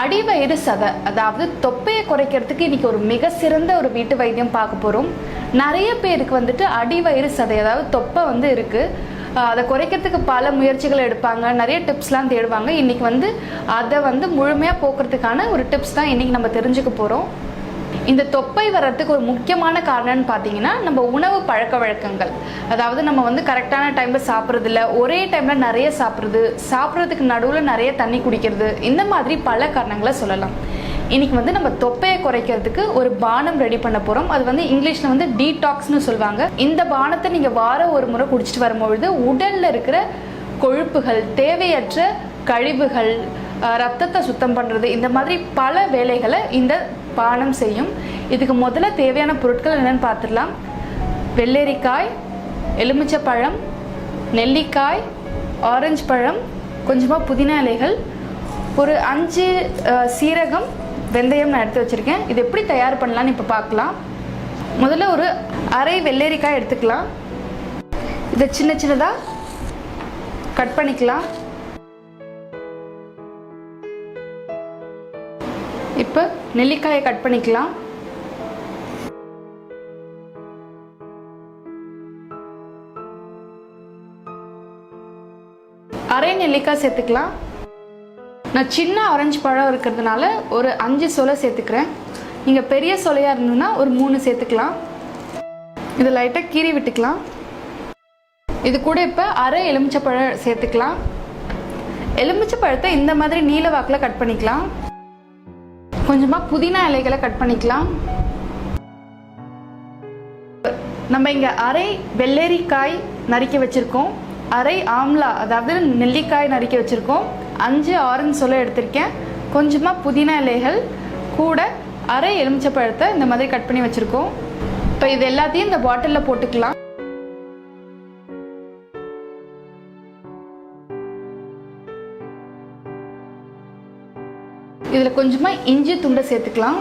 அடிவயிறு சதை அதாவது தொப்பையை குறைக்கிறதுக்கு இன்னைக்கு ஒரு மிக சிறந்த ஒரு வீட்டு வைத்தியம் பார்க்க போகிறோம் நிறைய பேருக்கு வந்துட்டு அடிவயிறு சதை அதாவது தொப்பை வந்து இருக்கு. அதை குறைக்கிறதுக்கு பல முயற்சிகள் எடுப்பாங்க. நிறைய டிப்ஸ்லாம் தேடுவாங்க. இன்னைக்கு வந்து அதை வந்து முழுமையாக போக்குறதுக்கான ஒரு டிப்ஸ் தான் இன்னைக்கு நம்ம தெரிஞ்சுக்க போகிறோம் இந்த தொப்பை வர்றதுக்கு ஒரு முக்கியமான காரணம்னு பார்த்தீங்கன்னா நம்ம உணவு பழக்க வழக்கங்கள். அதாவது நம்ம வந்து கரெக்டான டைமில் சாப்பிட்றதில்ல ஒரே டைமில் நிறைய சாப்பிட்றது சாப்பிட்றதுக்கு நடுவில் நிறைய தண்ணி குடிக்கிறது இந்த மாதிரி பல காரணங்களை சொல்லலாம். இன்னைக்கு வந்து நம்ம தொப்பையை குறைக்கிறதுக்கு ஒரு பானம் ரெடி பண்ண போகிறோம் அது வந்து இங்கிலீஷில் வந்து டீடாக்ஸ்னு சொல்லுவாங்க. இந்த பானத்தை நீங்கள் வாரம் ஒரு முறை குடிச்சிட்டு வரும்பொழுது உடலில் இருக்கிற கொழுப்புகள் தேவையற்ற கழிவுகள் ரத்தத்தை சுத்தம் பண்ணுறது இந்த மாதிரி பல வேலைகளை இந்த பானம் செய்யும். இதுக்கு முதல்ல தேவையான பொருட்கள் என்னென்னு பார்த்துடலாம். வெள்ளரிக்காய் எலுமிச்சப்பழம் நெல்லிக்காய் ஆரஞ்சு பழம் கொஞ்சமாக புதினா இலைகள் ஒரு அஞ்சு சீரகம் வெந்தயம் நான் எடுத்து வச்சுருக்கேன். இது எப்படி தயார் பண்ணலான்னு இப்போ பார்க்கலாம். முதல்ல ஒரு அரை வெள்ளரிக்காய் எடுத்துக்கலாம். இதை சின்ன சின்னதாக கட் பண்ணிக்கலாம். இப்போ நெல்லிக்காயை கட் பண்ணிக்கலாம். அரை நெல்லிக்காய் சேர்த்துக்கலாம். நான் சின்ன ஆரஞ்சு பழம் இருக்கிறதுனால ஒரு அஞ்சு சொலை சேர்த்துக்கிறேன். நீங்கள் பெரிய சொலையாக இருந்ததுன்னா ஒரு மூணு சேர்த்துக்கலாம். இது லைட்டாக கீறி விட்டுக்கலாம். இது கூட இப்போ அரை எலுமிச்சை பழம் சேர்த்துக்கலாம். எலுமிச்சை பழத்தை இந்த மாதிரி நீல வாக்கில் கட் பண்ணிக்கலாம். கொஞ்சமாக புதினா இலைகளை கட் பண்ணிக்கலாம். நம்ம இங்கே அரை வெள்ளரிக்காய் நறுக்கி வச்சுருக்கோம். அரை ஆம்லா அதாவது நெல்லிக்காய் நறுக்கி வச்சுருக்கோம். அஞ்சு ஆரஞ்சு சொல்ல எடுத்திருக்கேன். கொஞ்சமாக புதினா இலைகள் கூட அரை எலுமிச்சப்பழத்தை இந்த மாதிரி கட் பண்ணி வச்சுருக்கோம். இப்போ இது எல்லாத்தையும் இந்த பாட்டிலில் போட்டுக்கலாம். இதில் கொஞ்சமாக இஞ்சி துண்டை சேர்த்துக்கலாம்.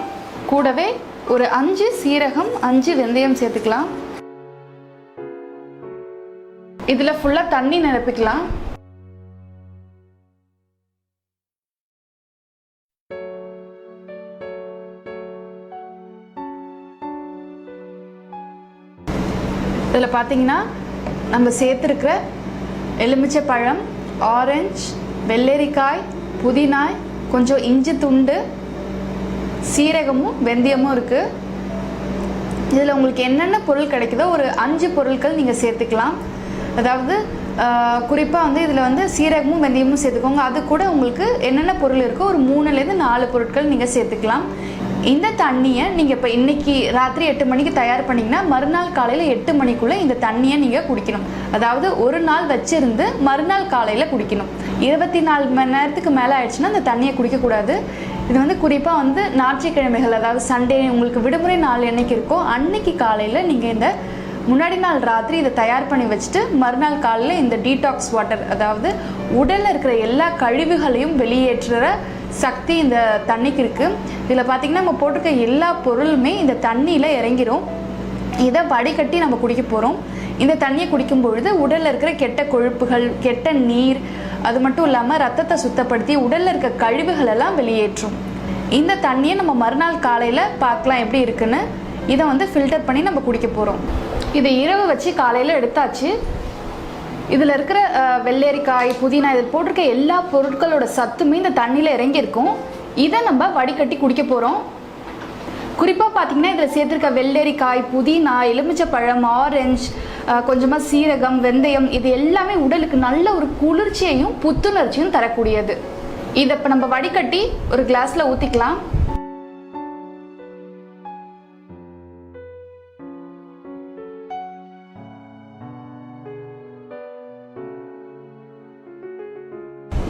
கூடவே ஒரு அஞ்சு சீரகம் அஞ்சு வெந்தயம் சேர்த்துக்கலாம். இதில் ஃபுல்லாக தண்ணி நிரப்பிக்கலாம். இதில் பார்த்தீங்கன்னா நம்ம சேர்த்துருக்கிற எலுமிச்சை பழம் ஆரஞ்சு வெள்ளரிக்காய் புதினாய் கொஞ்சம் இஞ்சி துண்டு சீரகமும் வெந்தயமும் இருக்குது இதில் உங்களுக்கு என்னென்ன பொருள் கிடைக்குதோ ஒரு அஞ்சு பொருட்கள் நீங்கள் சேர்த்துக்கலாம். அதாவது குறிப்பாக வந்து இதில் வந்து சீரகமும் வெந்தயமும் சேர்த்துக்கோங்க. அது கூட உங்களுக்கு என்னென்ன பொருள் இருக்கோ ஒரு மூணுலேருந்து நாலு பொருட்கள் நீங்கள் சேர்த்துக்கலாம். இந்த தண்ணியை நீங்கள் இப்போ இன்னைக்கு ராத்திரி எட்டு மணிக்கு தயார் பண்ணிங்கன்னா மறுநாள் காலையில் எட்டு மணிக்குள்ளே இந்த தண்ணியை நீங்கள் குடிக்கணும். அதாவது ஒரு நாள் வச்சிருந்து மறுநாள் காலையில் குடிக்கணும். இருபத்தி நாலு மணி நேரத்துக்கு மேலே ஆயிடுச்சுன்னா அந்த தண்ணியை குடிக்கக்கூடாது இது வந்து குறிப்பாக வந்து ஞாயிற்றுக்கிழமைகள் அதாவது சண்டே உங்களுக்கு விடுமுறை நாள் என்னைக்கு இருக்கோ அன்னைக்கு காலையில் நீங்கள் இந்த முன்னாடி நாள் ராத்திரி இதை தயார் பண்ணி வச்சுட்டு மறுநாள் காலையில் இந்த டீடாக்ஸ் வாட்டர் அதாவது உடலில் இருக்கிற எல்லா கழிவுகளையும் வெளியேற்றுற சக்தி இந்த தண்ணிக்கு இருக்குது இதில் பார்த்தீங்கன்னா நம்ம போட்டிருக்க எல்லா பொருளுமே இந்த தண்ணியில் இறங்கிடும் இதை வடிகட்டி நம்ம குடிக்க போகிறோம் இந்த தண்ணியை குடிக்கும் பொழுது உடலில் இருக்கிற கெட்ட கொழுப்புகள் கெட்ட நீர் அது மட்டும் இல்லாமல் ரத்தத்தை சுத்தப்படுத்தி உடலில் இருக்க கழிவுகள் எல்லாம் வெளியேற்றும். இந்த தண்ணியை நம்ம மறுநாள் காலையில் பார்க்கலாம் எப்படி இருக்குன்னு. இதை வந்து ஃபில்டர் பண்ணி நம்ம குடிக்க போகிறோம் இதை இரவு வச்சு காலையில் எடுத்தாச்சு. இதில் இருக்கிற வெள்ளரிக்காய் புதினா இதில் போட்டிருக்க எல்லா பொருட்களோட சத்துமே இந்த தண்ணியில் இறங்கியிருக்கும். இதை நம்ம வடிகட்டி குடிக்க போகிறோம் குறிப்பாக பார்த்தீங்கன்னா இதில் சேர்த்துருக்க வெள்ளரிக்காய் புதினா எலுமிச்சப்பழம் ஆரஞ்சு கொஞ்சமாக சீரகம் வெந்தயம் இது எல்லாமே உடலுக்கு நல்ல ஒரு குளிர்ச்சியையும் புத்துணர்ச்சியும் தரக்கூடியது. இதை இப்போ நம்ம வடிகட்டி ஒரு கிளாஸில் ஊற்றிக்கலாம்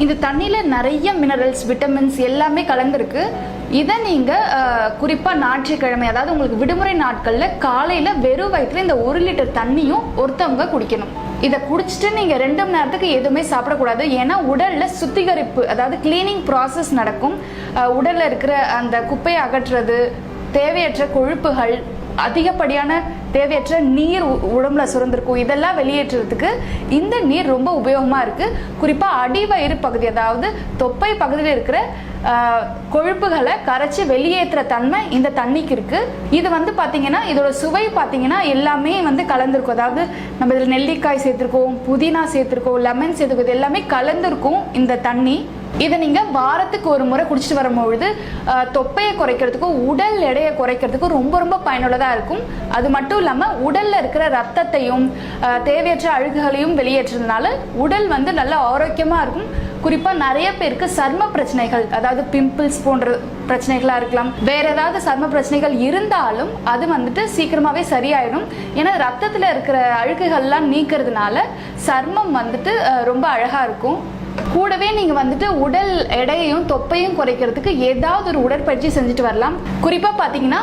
இந்த தண்ணியில் நிறைய மினரல்ஸ் விட்டமின்ஸ் எல்லாமே கலந்துருக்கு. இதை நீங்கள் குறிப்பாக ஞாயிற்றுக்கிழமை அதாவது உங்களுக்கு விடுமுறை நாட்களில் காலையில் வெறும் வயிற்றுல இந்த ஒரு லிட்டர் தண்ணியும் ஒருத்தவங்க குடிக்கணும். இதை குடிச்சிட்டு நீங்கள் ரெண்டு மணி நேரத்துக்கு எதுவுமே சாப்பிடக்கூடாது. ஏன்னா உடலில் சுத்திகரிப்பு அதாவது கிளீனிங் ப்ராசஸ் நடக்கும். உடலில் இருக்கிற அந்த குப்பையை அகற்றுறது தேவையற்ற கொழுப்புகள் அதிகப்படியான தேவையற்ற நீர் உ- உடம்புல சுரந்திருக்கும். இதெல்லாம் வெளியேற்றுறதுக்கு இந்த நீர் ரொம்ப உபயோகமாக இருக்குது குறிப்பாக அடிவயிறு பகுதி அதாவது தொப்பை பகுதியில் இருக்கிற கொழுப்புகளை கரைச்சி வெளியேற்றுற தன்மை இந்த தண்ணிக்கு இருக்கு. இது வந்து பாத்தீங்கன்னா இதோட சுவை பாத்தீங்கன்னா எல்லாமே வந்து கலந்துருக்கும். அதாவது நம்ம இதில் நெல்லிக்காய் சேர்த்துருக்கோம் புதினா சேர்த்துருக்கோம் லெமன் சேர்த்துருக்கோம் இது எல்லாமே கலந்துருக்கும் இந்த தண்ணி. இதை நீங்க வாரத்துக்கு ஒரு முறை குடிச்சிட்டு வரும்பொழுது தொப்பையை குறைக்கிறதுக்கும் உடல் எடையை குறைக்கிறதுக்கும் ரொம்ப ரொம்ப பயனுள்ளதா இருக்கும். அது மட்டும் இல்லாம உடல்ல இருக்கிற ரத்தத்தையும் தேவையற்ற அழுகுகளையும் வெளியேற்றுறதுனால உடல் வந்து நல்ல ஆரோக்கியமா இருக்கும். குறிப்பா நிறைய பேருக்கு சர்ம பிரச்சனைகள் அதாவது பிம்பிள்ஸ் போன்ற பிரச்சனைகளா இருக்கலாம் வேற ஏதாவது சர்ம பிரச்சனைகள் இருந்தாலும் அது வந்துட்டு சீக்கிரமாவே சரியாயிடும். ஏன்னா ரத்தத்துல இருக்கிற அழுக்குகள்லாம் நீக்கிறதுனால சர்மம் வந்துட்டு ரொம்ப அழகா இருக்கும். கூடவே நீங்க வந்துட்டு உடல் எடையையும் தொப்பையும் குறைக்கிறதுக்கு ஏதாவது ஒரு உடற்பயிற்சி செஞ்சுட்டு வரலாம். குறிப்பா பாத்தீங்கன்னா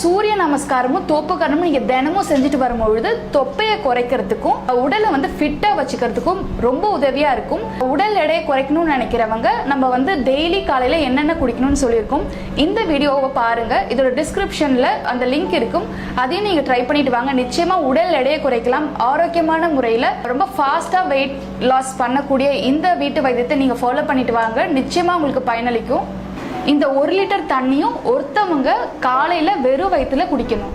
சூரிய நமஸ்காரமும் தொப்புக்காரமும் நீங்க தினமும் செஞ்சுட்டு வரும்பொழுது தொப்பையை குறைக்கிறதுக்கும் உடலை வந்து ஃபிட்டா வச்சுக்கிறதுக்கும் ரொம்ப உதவியா இருக்கும். உடல் எடையை குறைக்கணும்னு நினைக்கிறவங்க நம்ம வந்து டெய்லி காலையில என்னென்ன குடிக்கணும்னு சொல்லியிருக்கோம். இந்த வீடியோவை பாருங்க. இதோட டிஸ்கிரிப்ஷன்ல அந்த லிங்க் இருக்கும். அதையும் நீங்க ட்ரை பண்ணிட்டு வாங்க. நிச்சயமா உடல் எடையை குறைக்கலாம். ஆரோக்கியமான முறையில ரொம்ப ஃபாஸ்டா வெயிட் லாஸ் பண்ணக்கூடிய இந்த வீட்டு வைத்தியத்தை நீங்கள் ஃபாலோ பண்ணிட்டு வாங்க. நிச்சயமா உங்களுக்கு பயனளிக்கும். இந்த ஒரு லிட்டர் தண்ணியும் ஒருத்தவங்க காலையில் வெறும் வயிற்றுல குடிக்கணும்.